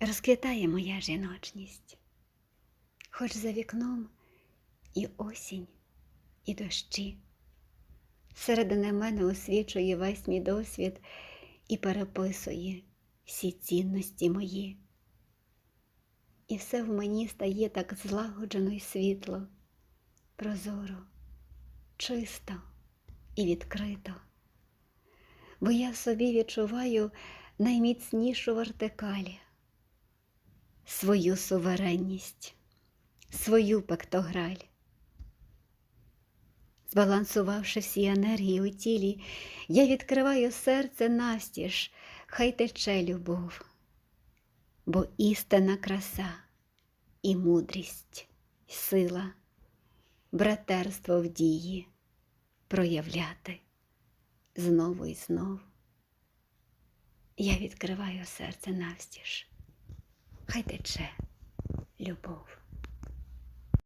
розквітає моя жіночність, хоч за вікном і осінь, і дощі. Середини мене освічує весь мій досвід і переписує всі цінності мої. І все в мені стає так злагоджено й світло, прозоро, чисто і відкрито, бо я в собі відчуваю найміцнішу вертикаль, свою суверенність, свою пектограль. Збалансувавши всі енергії у тілі, я відкриваю серце навстіж, хай тече любов, бо істинна краса і мудрість, сила, братерство в дії проявляти знову і знов. Я відкриваю серце навстіж, хай тече любов.